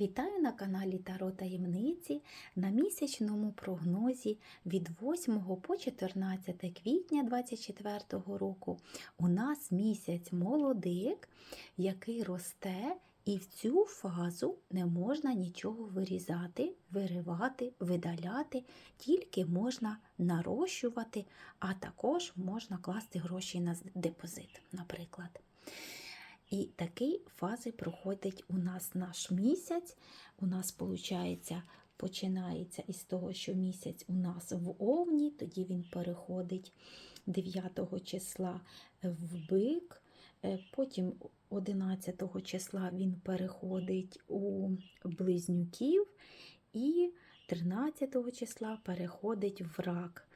Вітаю на каналі Таро Таємниці на місячному прогнозі від 8 по 14 квітня 2024 року. У нас місяць молодик, який росте, і в цю фазу не можна нічого вирізати, виривати, видаляти, тільки можна нарощувати, а також можна класти гроші на депозит, наприклад. І такі фази проходить у нас наш місяць. У нас, виходить, починається із того, що місяць у нас в Овні, тоді він переходить 9 числа в бик, е, потім 11 числа він переходить у близнюків, і 13 числа переходить в рак.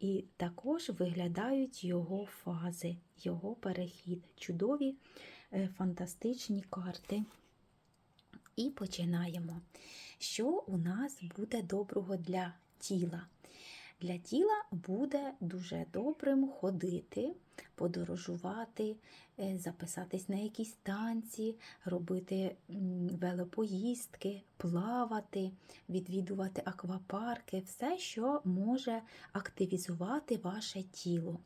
І також виглядають його фази, його перехід. Чудові е, фантастичні карти. І починаємо. Що у нас буде доброго для тіла? Для тіла буде дуже добрим ходити, подорожувати, е, записатись на якісь танці, робити велопоїздки, плавати, відвідувати аквапарки, все, що може активізувати ваше тіло.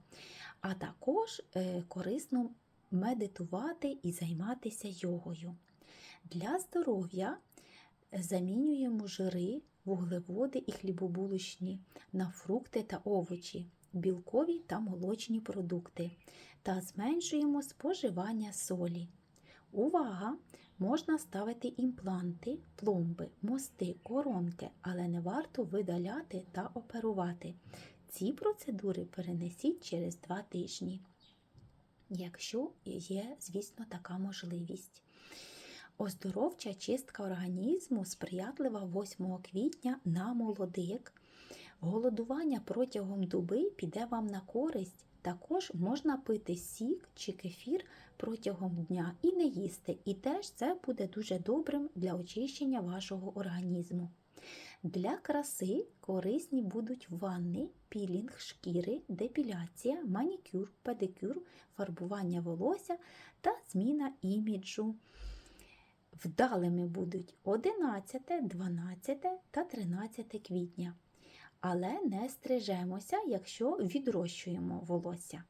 А також е, корисно медитувати і займатися йогою. Для здоров'я замінюємо жири, вуглеводи і хлібобулочні на фрукти та овочі, білкові та молочні продукти та зменшуємо споживання солі. Увага! Можна ставити імпланти, пломби, мости, коронки, але не варто видаляти та оперувати. Ці процедури перенесіть через два тижні, якщо є, звісно, така можливість. Оздоровча чистка організму сприятлива 8 квітня на молодик. Голодування протягом доби піде вам на користь. Також можна пити сік чи кефір протягом дня і не їсти. І теж це буде дуже добрим для очищення вашого організму. Для краси корисні будуть ванни, пілінг шкіри, депіляція, манікюр, педикюр, фарбування волосся та зміна іміджу. Вдалими будуть 11, 12 та 13 квітня. Але не стрижемося, якщо відрощуємо волосся.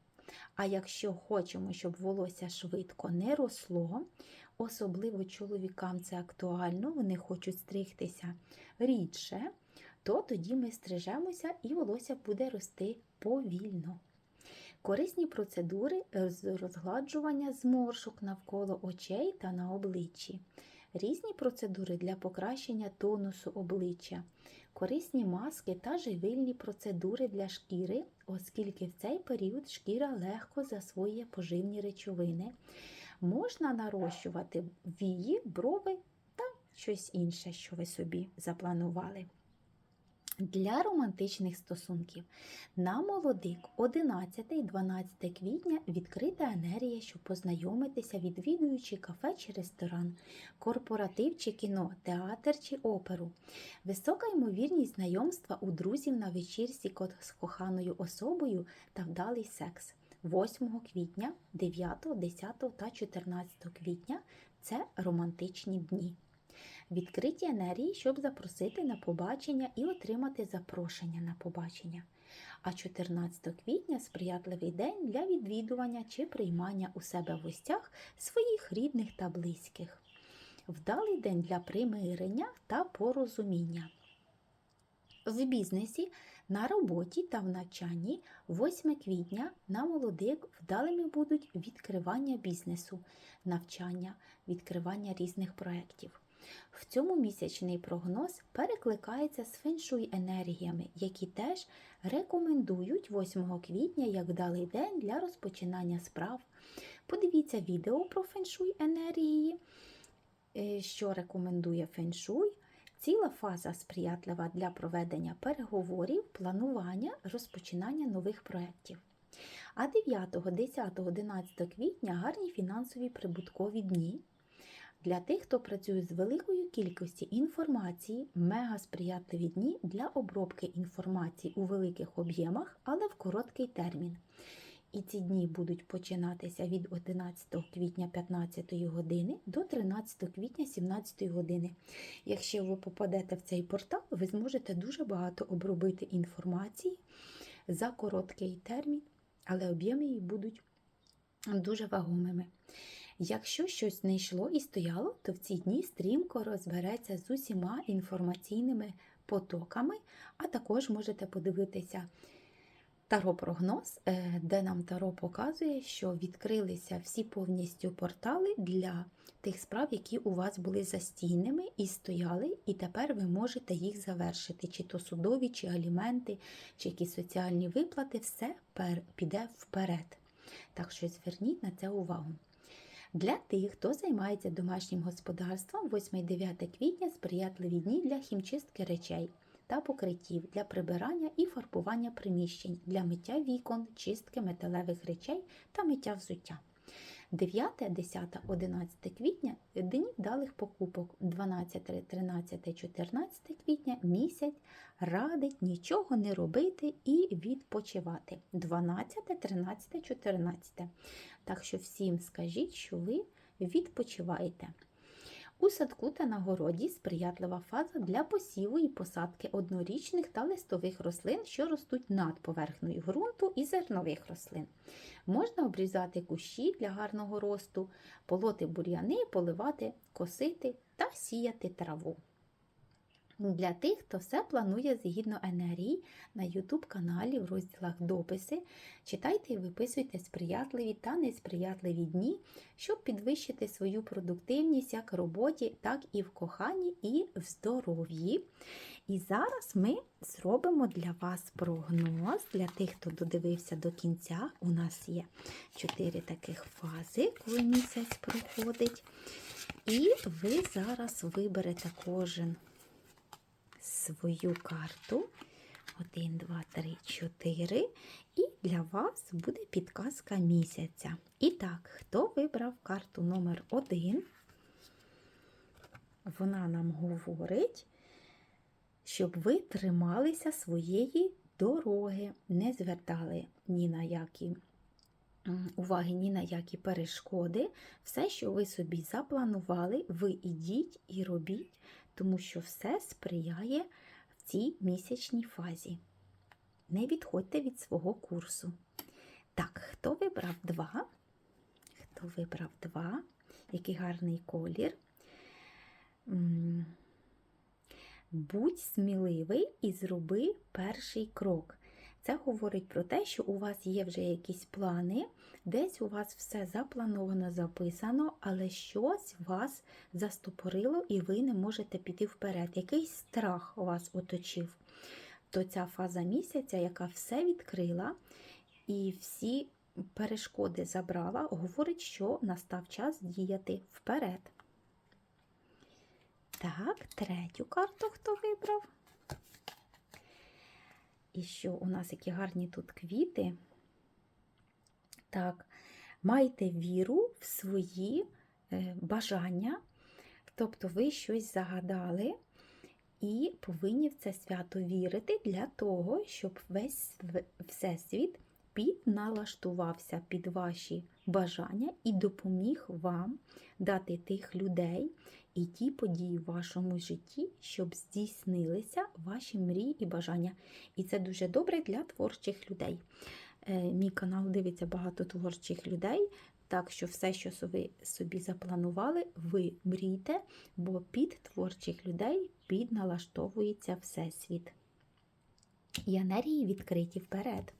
А якщо хочемо, щоб волосся швидко не росло, особливо чоловікам це актуально, вони хочуть стригтися рідше, то тоді ми стрижемося і волосся буде рости повільно. Корисні процедури з розгладжування зморшок навколо очей та на обличчі, різні процедури для покращення тонусу обличчя, корисні маски та живильні процедури для шкіри, оскільки в цей період шкіра легко засвоює поживні речовини. Можна нарощувати вії, брови та щось інше, що ви собі запланували. Для романтичних стосунків на молодик 11-12 квітня відкрита енергія, щоб познайомитися, відвідуючи кафе чи ресторан, корпоратив чи кіно, театр чи оперу. Висока ймовірність знайомства у друзів на вечірці з коханою особою та вдалий секс. 8 квітня, 9, 10 та 14 квітня це романтичні дні. Відкриті енергії, щоб запросити на побачення і отримати запрошення на побачення. А 14 квітня сприятливий день для відвідування чи приймання у себе в гостях своїх рідних та близьких. Вдалий день для примирення та порозуміння. В бізнесі, на роботі та в навчанні 8 квітня на молодик вдалими будуть відкривання бізнесу, навчання, відкривання різних проєктів. В цьому місячний прогноз перекликається з феншуй енергіями, які теж рекомендують 8 квітня як вдалий день для розпочинання справ. Подивіться відео про феншуй енергії, е, що рекомендує феншуй. Ціла фаза сприятлива для проведення переговорів, планування, розпочинання нових проєктів. А 9, 10, 11 квітня гарні фінансові прибуткові дні. Для тих, хто працює з великою кількістю інформації, мега сприятливі дні для обробки інформації у великих об'ємах, але в короткий термін. І ці дні будуть починатися від 11 квітня 15 години до 13 квітня 17 години. Якщо ви попадете в цей портал, ви зможете дуже багато обробити інформації за короткий термін, але об'єми її будуть дуже вагомими. Якщо щось не йшло і стояло, то в ці дні стрімко розбереться з усіма інформаційними потоками, а також можете подивитися таро-прогноз, е, де нам таро показує, що відкрилися всі повністю портали для тих справ, які у вас були застійними і стояли, і тепер ви можете їх завершити, чи то судові, чи аліменти, чи якісь соціальні виплати, все піде вперед. Так що зверніть на це увагу. Для тих, хто займається домашнім господарством, 8-9 квітня сприятливі дні для хімчистки речей та покриттів, для прибирання і фарбування приміщень, для миття вікон, чистки металевих речей та миття взуття. 9, 10, 11 квітня дні вдалих покупок. 12, 13, 14 квітня місяць радить нічого не робити і відпочивати. 12, 13, 14. Так що всім скажіть, що ви відпочиваєте. У садку та на городі сприятлива фаза для посіву і посадки однорічних та листових рослин, що ростуть над поверхнею ґрунту і зернових рослин. Можна обрізати кущі для гарного росту, полоти бур'яни, поливати, косити та сіяти траву. Для тих, хто все планує згідно енергії на YouTube каналі в розділах дописи, читайте і виписуйте сприятливі та несприятливі дні, щоб підвищити свою продуктивність як в роботі, так і в коханні, і в здоров'ї. І зараз ми зробимо для вас прогноз. Для тих, хто додивився до кінця, у нас є чотири таких фази, коли місяць проходить. І ви зараз виберете кожен свою карту. 1, 2, 3, 4. І для вас буде підказка місяця. І так, хто вибрав карту номер 1 вона нам говорить, щоб ви трималися своєї дороги, не звертали ні на які уваги, ні на які перешкоди. Все, що ви собі запланували, ви ідіть і робіть тому що все сприяє в цій місячній фазі. Не відходьте від свого курсу. Так, хто вибрав два? Хто вибрав два? Який гарний колір. Будь сміливий і зроби перший крок. Це говорить про те, що у вас є вже якісь плани, десь у вас все заплановано, записано, але щось вас застопорило і ви не можете піти вперед. Якийсь страх вас оточив. То ця фаза місяця, яка все відкрила і всі перешкоди забрала, говорить, що настав час діяти вперед. Так, третю карту хто вибрав? І що у нас які гарні тут квіти. Так, майте віру в свої е, бажання, тобто ви щось загадали і повинні в це свято вірити для того, щоб весь всесвіт підналаштувався під ваші бажання і допоміг вам дати тих людей і ті події в вашому житті, щоб здійснилися ваші мрії і бажання. І це дуже добре для творчих людей. Е, Мій канал дивиться багато творчих людей. Так що все, що ви собі запланували, ви мрійте, бо під творчих людей підналаштовується Всесвіт. І енергії відкриті вперед.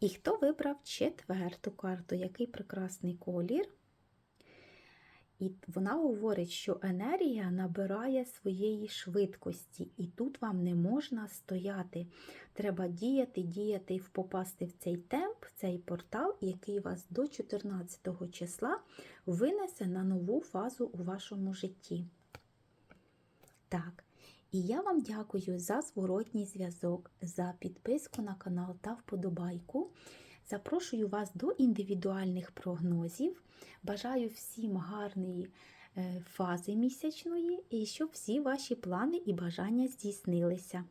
І хто вибрав четверту карту? Який прекрасний колір? І вона говорить, що енергія набирає своєї швидкості, і тут вам не можна стояти. Треба діяти, діяти і попасти в цей темп, в цей портал, який вас до 14 числа винесе на нову фазу у вашому житті. Так. І я вам дякую за зворотній зв'язок, за підписку на канал та вподобайку. Запрошую вас до індивідуальних прогнозів. Бажаю всім гарної е, фази місячної і щоб всі ваші плани і бажання здійснилися.